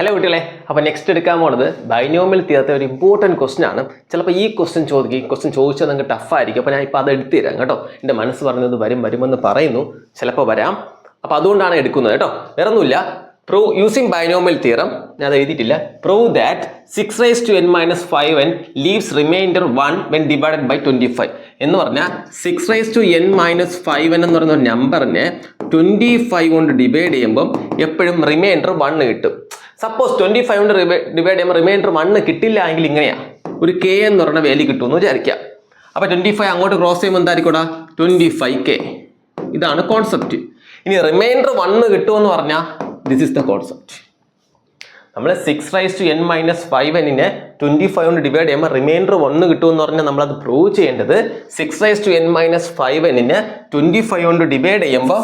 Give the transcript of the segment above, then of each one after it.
Hello കുട്ടികളെ. അപ്പോൾ next എടുക്കാൻ പോണത് ബൈനോമിൽ തീർത്ത ഒരു ഇമ്പോർട്ടന്റ് ക്വസ്റ്റൻ ആണ്. ചിലപ്പോൾ ഈ ക്വസ്റ്റൻ ചോദിക്കും ഈ ക്വസ്റ്റൻ ചോദിച്ചാൽ നിങ്ങൾക്ക് ടഫായിരിക്കും അപ്പോൾ ഞാൻ ഇപ്പോൾ അത് എടുത്തു തരാം കേട്ടോ. എന്റെ മനസ്സ് പറഞ്ഞത് വരും വരുമെന്ന് പറയുന്നു. ചിലപ്പോൾ വരാം. അപ്പോൾ അതുകൊണ്ടാണ് എടുക്കുന്നത് കേട്ടോ. വേറെ ഒന്നുമില്ല പ്രൂവ് യൂസിങ് ബൈനോമിയൽ തിയറം ഞാൻ അത് എഴുതിയിട്ടില്ല. Prove that six raise to N minus five N leaves remainder one when divided by twenty five എന്ന് പറഞ്ഞാൽ six raise to N minus five N എന്ന് പറയുന്ന ഒരു നമ്പറിനെ ട്വന്റി ഫൈവ് കൊണ്ട് ഡിവൈഡ് ചെയ്യുമ്പം എപ്പോഴും റിമൈൻഡർ വൺ കിട്ടും. സപ്പോസ് ട്വന്റി ഫൈവ് കൊണ്ട് ഡിവൈഡ് ചെയ്യുമ്പോൾ റിമൈൻഡർ വണ്ണ് കിട്ടില്ല എങ്കിൽ ഇങ്ങനെയാണ് ഒരു കെ എന്ന് പറയുന്ന വാല്യൂ കിട്ടുമെന്ന് വിചാരിക്കാം അപ്പോൾ ട്വന്റി ഫൈവ് അങ്ങോട്ട് ക്രോസ് ചെയ്യുമ്പോൾ എന്തായിരിക്കൂടാ? ട്വന്റി ഫൈവ് കെ ഇതാണ് കോൺസെപ്റ്റ് ഇനി റിമൈൻഡർ വണ്ണ് കിട്ടുമെന്ന് പറഞ്ഞാൽ ദിസ് ഇസ് ദ കോൺസെപ്റ്റ് നമ്മൾ six raise to N minus five എന്നിനെ twenty five കൊണ്ട് ഡിവൈഡ് ചെയ്യുമ്പോൾ റിമൈൻഡർ വണ്ണ് കിട്ടുമെന്ന് പറഞ്ഞാൽ നമ്മളത് പ്രൂവ് ചെയ്യേണ്ടത്. Six raise to N minus five എന്നിനെ twenty five കൊണ്ട് ഡിവൈഡ് ചെയ്യുമ്പോൾ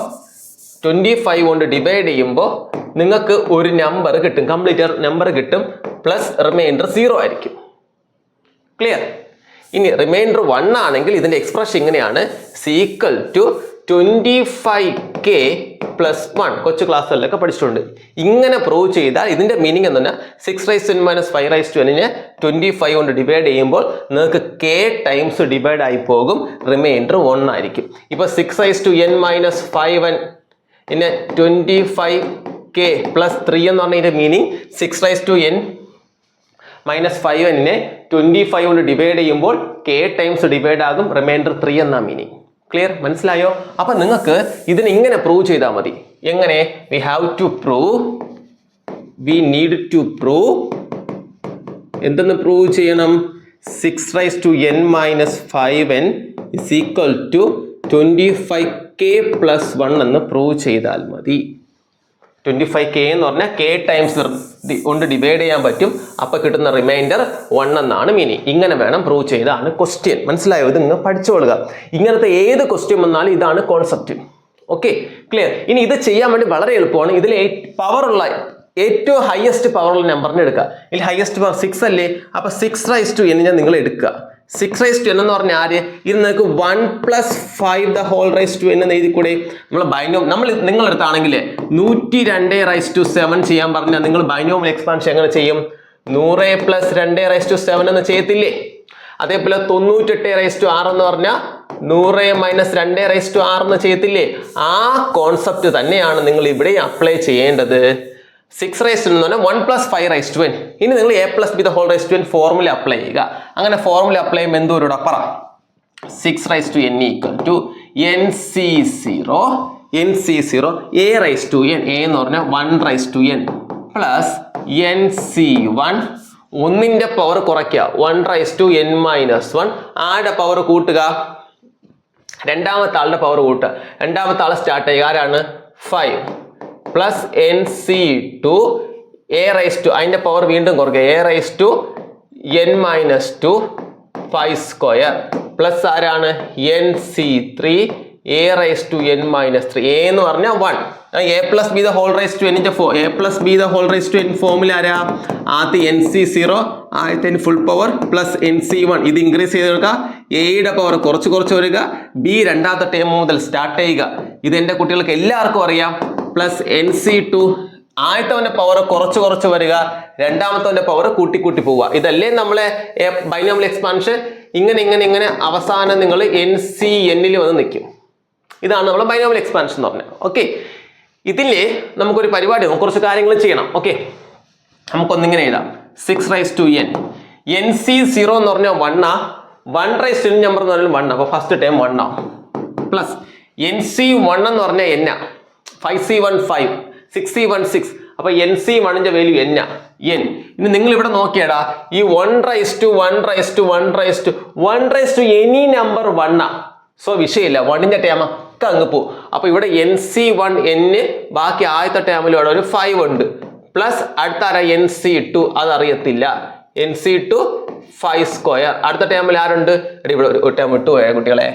ട്വന്റി ഫൈവ് കൊണ്ട് ഡിവൈഡ് ചെയ്യുമ്പോൾ നിങ്ങൾക്ക് ഒരു നമ്പർ കിട്ടും. കംപ്ലീറ്റ് നമ്പർ കിട്ടും. പ്ലസ് റിമൈൻഡർ സീറോ ആയിരിക്കും. ക്ലിയർ ഇനി റിമൈൻഡർ വൺ ആണെങ്കിൽ ഇതിന്റെ എക്സ്പ്രഷൻ ഇങ്ങനെയാണ്. Equal to twenty five K plus one കൊച്ചു ക്ലാസ്സുകളിലൊക്കെ പഠിച്ചിട്ടുണ്ട്. ഇങ്ങനെ പ്രൂവ് ചെയ്താൽ ഇതിന്റെ മീനിങ് എന്ന് പറഞ്ഞാൽ six raise to minus five raise to എന്നിനെ twenty five കൊണ്ട് ഡിവൈഡ് ചെയ്യുമ്പോൾ നിങ്ങൾക്ക് കെ ടൈംസ് ഡിവൈഡ് ആയി പോകും. റിമൈൻഡർ വൺ ആയിരിക്കും. ഇപ്പോൾ six raise to N minus five N പിന്നെ twenty five K plus three എന്ന് പറഞ്ഞതിന്റെ meaning six raise to N minus five എന്നിനെ twenty five കൊണ്ട് ഡിവൈഡ് ചെയ്യുമ്പോൾ കെ ടൈംസ് ഡിവൈഡ് ആകും റിമൈൻഡർ ത്രീ എന്നാ മീനിങ് ക്ലിയർ മനസ്സിലായോ? അപ്പൊ നിങ്ങൾക്ക് ഇതിനെ ഇങ്ങനെ പ്രൂവ് ചെയ്താൽ മതി. എങ്ങനെ? We have to prove we need to prove എന്തെന്ന് പ്രൂവ് ചെയ്യണം? Six raise to N minus five N is equal to twenty five K plus one എന്ന് പ്രൂവ് ചെയ്താൽ മതി. ട്വന്റി ഫൈവ് കെ എന്ന് പറഞ്ഞാൽ കെ ടൈംസ് കൊണ്ട് ഡിവൈഡ് ചെയ്യാൻ പറ്റും. അപ്പോൾ കിട്ടുന്ന റിമൈൻഡർ വൺ എന്നാണ് മീനിങ് ഇങ്ങനെ വേണം പ്രൂവ് ചെയ്താണ് ക്വസ്റ്റ്യൻ മനസ്സിലായോ? ഇത് നിങ്ങൾ പഠിച്ചുകൊള്ളുക ഇങ്ങനത്തെ ഏത് ക്വസ്റ്റ്യൻ വന്നാലും ഇതാണ് കോൺസെപ്റ്റ് ഓക്കെ ക്ലിയർ ഇനി ഇത് ചെയ്യാൻ വേണ്ടി വളരെ എളുപ്പമാണ്. ഇതിൽ പവറുള്ള ഏറ്റവും ഹയസ്റ്റ് പവറുള്ള നമ്പറിനെ എടുക്കുക. ഇതിൽ ഹയസ്റ്റ് പവർ സിക്സ് അല്ലേ? അപ്പോൾ സിക്സ് റൈസ് ടു എന്ന് ഞാൻ നിങ്ങൾ എടുക്കുക. സിക്സ് റൈസ് ടു എന്ന് പറഞ്ഞാൽ ആര്? ഇത് നിങ്ങൾക്ക് one plus five the whole raise to എന്ന് എഴുതി കൂടെ നമ്മൾ ബൈനോം നമ്മൾ നിങ്ങളെടുത്താണെങ്കിൽ നൂറ്റി രണ്ട് റൈസ് ടു സെവൻ ചെയ്യാൻ പറഞ്ഞാൽ നിങ്ങൾ ബൈനോമൽ എക്സ്പാൻഷൻ എങ്ങനെ ചെയ്യും? നൂറ് പ്ലസ് രണ്ട് റൈസ് ടു സെവൻ എന്ന് ചെയ്യത്തില്ലേ? അതേപോലെ തൊണ്ണൂറ്റെട്ട് റൈസ് ടു ആറ് എന്ന് പറഞ്ഞാൽ നൂറ് മൈനസ് രണ്ട് റൈസ് ടു ആറ് എന്ന് ചെയ്യത്തില്ലേ? ആ കോൺസെപ്റ്റ് തന്നെയാണ് നിങ്ങൾ ഇവിടെ അപ്ലൈ ചെയ്യേണ്ടത്. സിക്സ് റൈസ് എന്ന് പറഞ്ഞാൽ one plus five raise to N ഇനി നിങ്ങൾ A plus B the whole raise to N formula apply ചെയ്യുക. അങ്ങനെ ഫോർമുല അപ്ലൈ ചെയ്യുമ്പോൾ എന്തോരൂടെ പറ. Six raise to N equal to N C zero N C zero A raise to N A എന്ന് പറഞ്ഞാൽ one raise to N plus N C one ഒന്നിന്റെ power കുറയ്ക്കുക. One raise to N minus one ആരുടെ power കൂട്ടുക? രണ്ടാമത്തെ ആളുടെ power കൂട്ടുക. രണ്ടാമത്തെ ആൾ സ്റ്റാർട്ട് ചെയ്യുക. ആരാണ്? Five plus N C two A raise to അതിന്റെ പവർ വീണ്ടും കുറയ്ക്കുക. A raise to N minus two five square plus ആരാണ്? N C three A raise to N minus three A എന്ന് പറഞ്ഞാൽ one A plus B the whole raise to എന്റെ ഫോ A plus B the whole raise to N ഫോമിൽ ആരാ? ആദ്യത്തെ N C zero ആദ്യത്തെ full power plus N C one ഇത് increase ചെയ്ത് കൊടുക്കുക. എയുടെ പവർ കുറച്ച് കുറച്ച് വരിക. ബി രണ്ടാമത്തെ ടേം മുതൽ സ്റ്റാർട്ട് ചെയ്യുക. ഇത് എന്റെ കുട്ടികൾക്ക് എല്ലാവർക്കും അറിയാം. പ്ലസ് എൻ സി ടു ആദ്യത്തവന്റെ പവർ കുറച്ച് കുറച്ച് വരിക. രണ്ടാമത്തവന്റെ പവർ കൂട്ടി കൂട്ടി പോവുക. ഇതല്ലേ നമ്മളെ ബൈനോമൽ എക്സ്പാൻഷൻ ഇങ്ങനെ ഇങ്ങനെ ഇങ്ങനെ അവസാനം നിങ്ങൾ എൻ സി എന്നിൽ വന്ന് നിൽക്കും ഇതാണ് നമ്മളെ ബൈനോമൽ എക്സ്പാൻഷൻ എന്ന് പറഞ്ഞത്. ഓക്കെ ഇതിൽ നമുക്കൊരു പരിപാടി കുറച്ച് കാര്യങ്ങൾ ചെയ്യണം. ഓക്കെ നമുക്കൊന്നിങ്ങനെ എഴുതാം. Six raise to n n C zero എന്ന് പറഞ്ഞാൽ വണ്ണാ വൺ റൈസ് ടു നമ്പർ എന്ന് പറഞ്ഞാൽ വൺ അപ്പോൾ ഫസ്റ്റ് ടൈം വണ്ണാ പ്ലസ് എൻ സി വൺ എന്ന് പറഞ്ഞാൽ എന്നാ five C one five six C one six അപ്പൊ എൻ സി വണ്ണിന്റെ വാല്യൂ എന്നാ? എൻ ഇനി നിങ്ങൾ ഇവിടെ നോക്കിയടാ ഈ one raise to one raise to one raise to one raise to any number വണ്ണാ so വിഷയമില്ല. വണ്ണിന്റെ ടേമ ഒക്കെ അങ്ങ് പോകും അപ്പൊ ഇവിടെ എൻ സി വൺ എന്ന് ബാക്കി ആദ്യത്തെ ടേമിൽ ഇവിടെ ഒരു ഫൈവ് ഉണ്ട്. പ്ലസ് അടുത്ത ആരാ N C two അതറിയത്തില്ല. N C two five square അടുത്ത ടേമിൽ ആരുണ്ട്? ഇവിടെ ഒരു ടേം ഇട്ടു പോയ കുട്ടികളെ.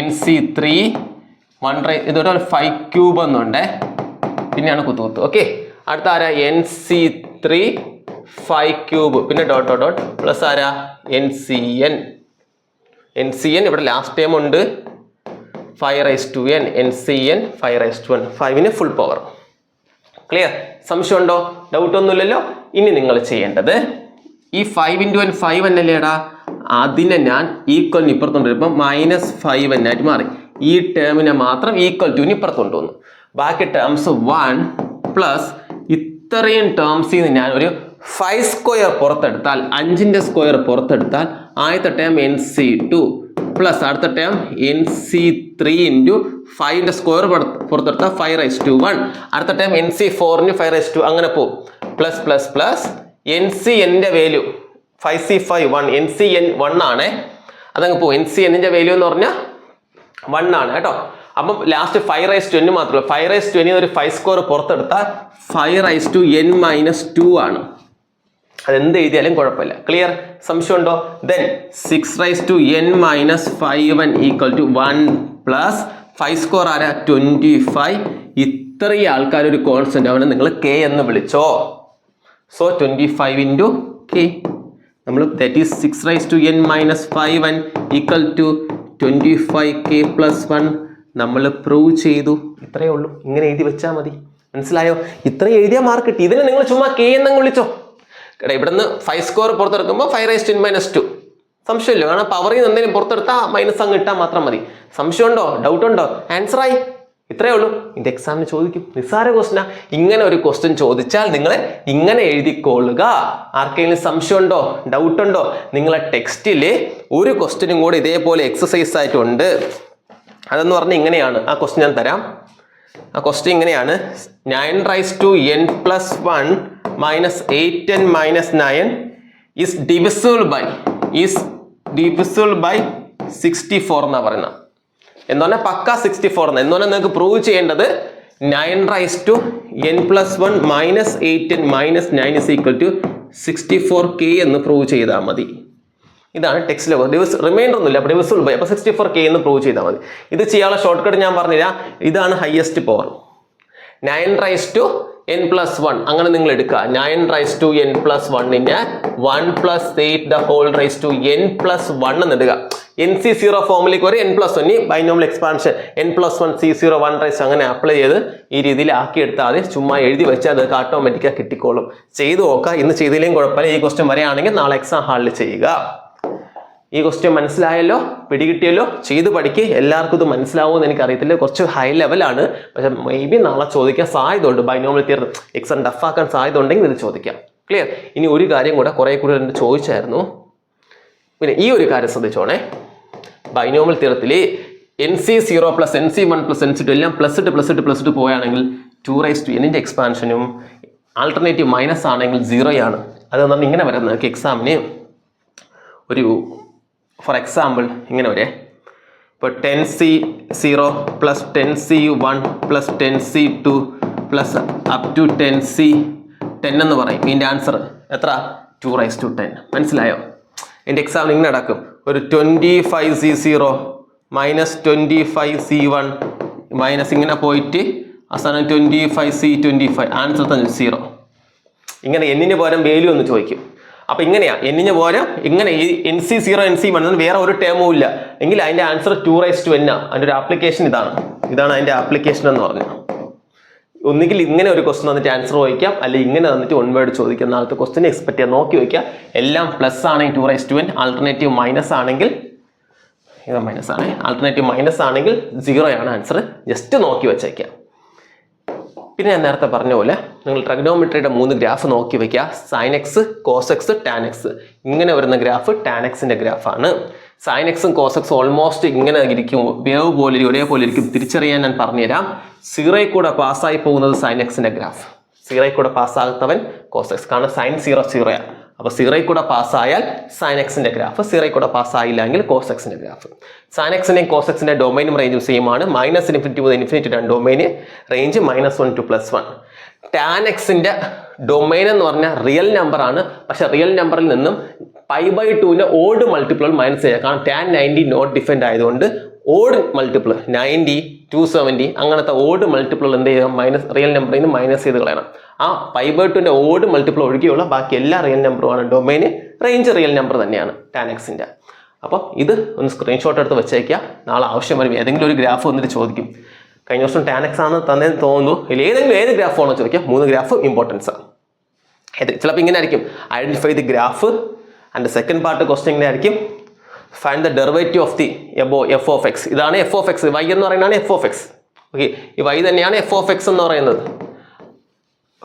എൻ സി ത്രീ വൺ റൈ ഇതൊരു ഫൈവ് ക്യൂബ് എന്നുണ്ട്. പിന്നെയാണ് കുത്തുകുത്ത് ഓക്കെ അടുത്ത ആരാ? N C three five cube പിന്നെ ഡോട്ട് ഡോട്ട് ഡോട്ട് പ്ലസ് ആരാ? N C N N C N ഇവിടെ ലാസ്റ്റ് ടൈം ഉണ്ട്. Five raise to N N C N five raise to N ഫൈവിന് full power clear സംശയമുണ്ടോ? Doubt ഒന്നുമില്ലല്ലോ. ഇനി നിങ്ങൾ ചെയ്യേണ്ടത് ഈ ഫൈവ് ഇന്റു എൻ ഫൈവ് എന്നല്ലേടാ അതിനെ ഞാൻ ഈക്വലിന് ഇപ്പുറത്തുണ്ട് ഇപ്പം മൈനസ് ഫൈവ് എന്നായിട്ട് മാറി. ഈ ടേമിനെ മാത്രം ഈക്വൽ ടു ഇപ്പുറത്ത് കൊണ്ടുവന്നു. ബാക്കി ടേംസ് വൺ പ്ലസ് ഇത്രയും ടേംസിൽ നിന്ന് ഞാൻ ഒരു ഫൈവ് സ്ക്വയർ പുറത്തെടുത്താൽ അഞ്ചിന്റെ സ്ക്വയർ പുറത്തെടുത്താൽ ആദ്യത്തെ term N C two plus അടുത്ത term N C three into ഫൈവിന്റെ square പുറത്തെടുത്താൽ ഫൈവ് റൈസ് ടു വൺ അടുത്ത ടേം എൻ സി ഫോറിന് ഫൈവ് റൈസ് ടു അങ്ങനെ പോകും plus plus plus N C എന്റെ value five C five one N C N one ആണേ. അതങ്ങ് പോകും എൻ സി എന്നിന്റെ വാല്യൂ എന്ന് പറഞ്ഞാൽ വൺ ആണ് കേട്ടോ. അപ്പം last five raise to N മാത്രമല്ല ഫൈവ് റൈസ് ടു ഒരു five square പുറത്തെടുത്താൽ five raise to N minus two ആണ്. അതെന്ത് എഴുതിയാലും കുഴപ്പമില്ല. ക്ലിയർ സംശയമുണ്ടോ? Then six raise to N minus five one equal to one plus five square ആരാ? Twenty five ഇത്രയും ആൾക്കാർ ഒരു കോൺസ്റ്റന്റ് അവനെ നിങ്ങൾ കെ എന്ന് വിളിച്ചോ? So twenty five into K നമ്മൾ that is six raise to N minus five one equal to twenty five K plus one നമ്മൾ പ്രൂവ് ചെയ്തു. ഇത്രയേ ഉള്ളൂ. ഇങ്ങനെ എഴുതി വെച്ചാൽ മതി. മനസ്സിലായോ? ഇത്രയും എഴുതിയ മാർക്ക് കിട്ടി. ഇതിനെ നിങ്ങൾ ചുമ്മാ കെ എന്നങ്ങ് വിളിച്ചോ. കേട്ടോ ഇവിടുന്ന് five square പുറത്തെടുക്കുമ്പോൾ five raise ten minus two സംശയമില്ല. കാരണം പവറിൽ നിന്ന് എന്തെങ്കിലും പുറത്തെടുത്താൽ മൈനസ് അങ്ങ് ഇട്ടാൽ മാത്രം മതി. സംശയമുണ്ടോ? ഡൗട്ട് ഉണ്ടോ? ആൻസർ ആയി. ഇത്രയേ ഉള്ളൂ. ഇതിന്റെ എക്സാമിന് ചോദിക്കും. നിസ്സാര ക്വസ്റ്റനാ ഇങ്ങനെ ഒരു ക്വസ്റ്റ്യൻ ചോദിച്ചാൽ നിങ്ങൾ ഇങ്ങനെ എഴുതിക്കൊള്ളുക. ആർക്കെങ്കിലും സംശയമുണ്ടോ? ഡൗട്ട് ഉണ്ടോ? നിങ്ങളെ ടെക്സ്റ്റിൽ ഒരു ക്വസ്റ്റ്യനും കൂടെ ഇതേപോലെ എക്സസൈസ് ആയിട്ടുണ്ട്. അതെന്ന് പറഞ്ഞാൽ ഇങ്ങനെയാണ്. ആ ക്വസ്റ്റ്യൻ ഞാൻ തരാം. ആ ക്വസ്റ്റ്യൻ ഇങ്ങനെയാണ്. Nine raise to N plus one minus eight N minus nine is divisible by is divisible by sixty four എന്നാണ് പറയുന്നത്. എന്ന് പറഞ്ഞാൽ പക്ക സിക്സ്റ്റി ഫോർ എന്ന് പറഞ്ഞാൽ നിങ്ങൾക്ക് പ്രൂവ് ചെയ്യേണ്ടത് nine raise to n plus one minus eight n minus nine is equal to sixty four k എന്ന് prove ചെയ്താൽ മതി. ഇതാണ് ടെക്സ്റ്റിൽ ഡിവിസ് റിമൈൻഡർ ഒന്നുമില്ല. അപ്പോൾ ഡിവിസിബിൾ ബൈ അപ്പോൾ സിക്സ്റ്റി ഫോർ കെ എന്ന് പ്രൂവ് ചെയ്താൽ മതി. ഇത് ചെയ്യാനുള്ള ഷോർട്ട് കട്ട് ഞാൻ പറഞ്ഞുതരാം. ഇതാണ് highest power nine raise to n plus one അങ്ങനെ നിങ്ങൾ എടുക്കുക. Nine raise to N plus വണ്ണിന് one plus eight the whole raise to n plus one എന്ന് ഇടുക എൻ സി സീറോ ഫോമിലേക്ക് വരെ എൻ പ്ലസ് വൺ ഈ binomial expansion N plus one C zero one raise അങ്ങനെ അപ്ലൈ ചെയ്ത് ഈ രീതിയിൽ ആക്കി എടുത്താൽ അത് ചുമ്മാ എഴുതി വെച്ചാൽ അത് ഓട്ടോമാറ്റിക്കാ കിട്ടിക്കോളും. ചെയ്തു നോക്കുക. ഇന്ന് ചെയ്തില്ലെങ്കിൽ കുഴപ്പമില്ല. ഈ ക്വസ്റ്റ്യൻ വരെയാണെങ്കിൽ നാളെ എക്സാം ഹാളിൽ ചെയ്യുക. ഈ ക്വസ്റ്റ്യൻ മനസ്സിലായല്ലോ? പിടികിട്ടിയല്ലോ? ചെയ്ത് പഠിക്ക്. എല്ലാവർക്കും ഇത് മനസ്സിലാവുമെന്ന് എനിക്ക് അറിയത്തില്ല കുറച്ച് ഹൈ ലെവലാണ് പക്ഷെ മേ ബി നാളെ ചോദിക്കാൻ സാധ്യതയുണ്ട്. ബൈനോമിൽ തീർന്ന് എക്സാം ടഫാക്കാൻ സാധ്യത ഉണ്ടെങ്കിൽ ഇത് ചോദിക്കാം. ക്ലിയർ ഇനി ഒരു കാര്യം കൂടെ കുറേ കൂടി എന്റെ ചോദിച്ചായിരുന്നു. പിന്നെ ഈ ഒരു കാര്യം ശ്രദ്ധിച്ചോണേ. Binomial തീരത്തിൽ N C zero plus N C one plus N C two എല്ലാം പ്ലസ് ഇട്ട് പ്ലസ് ഇട്ട് പ്ലസ് ഇട്ട് പോവുകയാണെങ്കിൽ ടു റൈസ് ടു എന്നിന്റെ എക്സ്പാൻഷനും ആൾട്ടർനേറ്റീവ് മൈനസ് ആണെങ്കിൽ സീറോയാണ് അത് പറഞ്ഞാൽ ഇങ്ങനെ വരുന്നത് എക്സാമിന് ഒരു ഫോർ എക്സാമ്പിൾ ഇങ്ങനെ വരെ. ഇപ്പോൾ ten C zero plus ten C one plus ten C two plus up to ten C ten എന്ന് പറയും. ഇതിന്റെ ആൻസർ എത്ര? ടു റൈസ് ടു ടെൻ മനസ്സിലായോ? എന്റെ എക്സാമ്പിൾ ഇങ്ങനെ നടക്കും. ഒരു twenty five C zero minus twenty five C one minus ഇങ്ങനെ പോയിട്ട് അവസാനം twenty five C twenty five answer തന്നെ സീറോ ഇങ്ങനെ എന്നിന് പകരം വേല്യൂ എന്ന് ചോദിക്കും. അപ്പൊ ഇങ്ങനെയാ. എന്നിന് പോലെ ഇങ്ങനെ ഈ N C zero N C one വേറെ ഒരു ടേമും ഇല്ല. എങ്കിൽ അതിന്റെ ആൻസർ ടു റൈസ് ടു എന്നാ അതിന്റെ ഒരു ആപ്ലിക്കേഷൻ ഇതാണ്. ഇതാണ് അതിന്റെ ആപ്ലിക്കേഷൻ എന്ന് പറഞ്ഞത്. ഒന്നുകിൽ ഇങ്ങനെ ഒരു ക്വസ്റ്റൻ വന്നിട്ട് ആൻസർ ചോദിക്കാം. അല്ലെങ്കിൽ ഇങ്ങനെ വന്നിട്ട് വൺ ചോദിക്കാം. നാളത്തെ ക്വസ്റ്റൻ എക്സ്പെക്ട് ചെയ്യാൻ നോക്കി വയ്ക്കുക. എല്ലാം പ്ലസ് ആണെങ്കിൽ two raise to N alternative minus ആണെങ്കിൽ മൈനസ് ആണ്? ആൾട്ടർനേറ്റീവ് മൈനസ് ആണെങ്കിൽ സീറോ ആണ് ആൻസർ ജസ്റ്റ് നോക്കി വെച്ചേക്കാം പിന്നെ ഞാൻ നേരത്തെ പറഞ്ഞ പോലെ നിങ്ങൾ ട്രഗ്നോമെട്രിയുടെ മൂന്ന് ഗ്രാഫ് നോക്കി വെക്കുക. സൈനെക്സ് കോസെക്സ് ടാനെക്സ് ഇങ്ങനെ വരുന്ന ഗ്രാഫ് ടാനെക്സിന്റെ ഗ്രാഫാണ് സൈനെക്സും കോസെക്സും ഓൾമോസ്റ്റ് ഇങ്ങനെ ഇരിക്കും. വേവ് പോലെ ഒരേപോലെ ഇരിക്കും. തിരിച്ചറിയാൻ ഞാൻ പറഞ്ഞുതരാം. സീറോയിൽ കൂടെ പാസ്സായി പോകുന്നത് സൈനെക്സിന്റെ ഗ്രാഫ് സീറോയിൽ കൂടെ കോസ് എക്സ് കാരണം സൈൻ സീറോ ആണ് അപ്പോൾ സീറോയിൽ കൂടെ പാസ്സായാൽ സൈൻ എക്സിന്റെ ഗ്രാഫ് സീറോയിൽ കൂടെ പാസ്സായില്ല എങ്കിൽ കോസ് എക്സിന്റെ ഗ്രാഫ് സൈൻ എക്സിന്റെയും കോസ് എക്സിന്റെ ഡൊമൈനും റേഞ്ചും സെയിം ആണ്. മൈനസ് ഇൻഫിനിറ്റി മുതൽ ഇൻഫിനിറ്റി ആണ് domain range minus one to plus one tan എക്സിന്റെ ഡൊമൈൻ എന്ന് പറഞ്ഞാൽ റിയൽ നമ്പർ ആണ്. പക്ഷെ റിയൽ നമ്പറിൽ നിന്നും പൈ ബൈ ടുവിന്റെ ഓൾഡ് മൾട്ടിപ്പിൾ മൈനസ് ചെയ്യുക കാരണം ടാൻ നയന്റി നോട്ട് ഡിഫെൻഡ് ആയതുകൊണ്ട് odd multiple ninety two seventy അങ്ങനത്തെ ഓഡ് മൾട്ടിപ്പിൾ എന്ത് ചെയ്യുക മൈനസ് റിയൽ നമ്പറിൽ നിന്ന് മൈനസ് ചെയ്ത് കളയണം. ആ പൈ ടുവിന്റെ ഓഡ് മൾട്ടിപ്പിൾ ഒഴികെയുള്ള ബാക്കി എല്ലാ റിയൽ നമ്പറുമാണ് ഡൊമൈന് റേഞ്ച് റിയൽ നമ്പർ തന്നെയാണ് ടാനക്സിന്റെ അപ്പോൾ അപ്പം ഇത് ഒന്ന് സ്ക്രീൻഷോട്ട് എടുത്ത് വെച്ചേക്കുക നാളെ ആവശ്യം വരും ഏതെങ്കിലും ഒരു ഗ്രാഫ് വന്നിട്ട് ചോദിക്കും. കഴിഞ്ഞ വർഷം ടാനക്സ് ആണ് തന്നെ തോന്നുന്നു. ഇതിൽ ഏതെങ്കിലും ഏത് ഗ്രാഫ് ആണോ ചോദിക്കാം. മൂന്ന് ഗ്രാഫ് ഇമ്പോർട്ടൻസ് ആണ്. ഇത് ചിലപ്പോൾ ഇങ്ങനെ ആയിരിക്കും. Identify the graph and second part question ഇങ്ങനെ ആയിരിക്കും. Find the derivative of the above F of X ഇതാണ് എഫ് ഓഫ് എക്സ് വൈ എന്ന് പറയുന്നതാണ് എഫ് ഓഫ് എക്സ് ഓക്കെ ഈ വൈ തന്നെയാണ് എഫ് ഓഫ് എക്സ് എന്ന് പറയുന്നത്.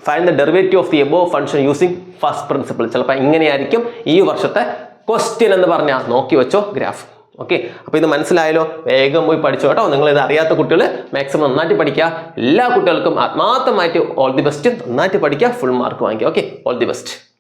Find the derivative of the above function using first principle ചിലപ്പോൾ ഇങ്ങനെയായിരിക്കും ഈ വർഷത്തെ ക്വസ്റ്റ്യൻ എന്ന് പറഞ്ഞാൽ നോക്കി വെച്ചോ ഗ്രാഫ്. ഓക്കെ അപ്പോൾ ഇത് മനസ്സിലായാലോ വേഗം പോയി പഠിച്ചോ കേട്ടോ. നിങ്ങൾ ഇത് അറിയാത്ത കുട്ടികൾ മാക്സിമം നന്നായിട്ട് പഠിക്കുക. എല്ലാ കുട്ടികൾക്കും ആത്മാർത്ഥമായിട്ട് ഓൾ ദി ബെസ്റ്റ് നന്നായിട്ട് പഠിക്കുക. ഫുൾ മാർക്ക് വാങ്ങിക്കുക. Okay all the best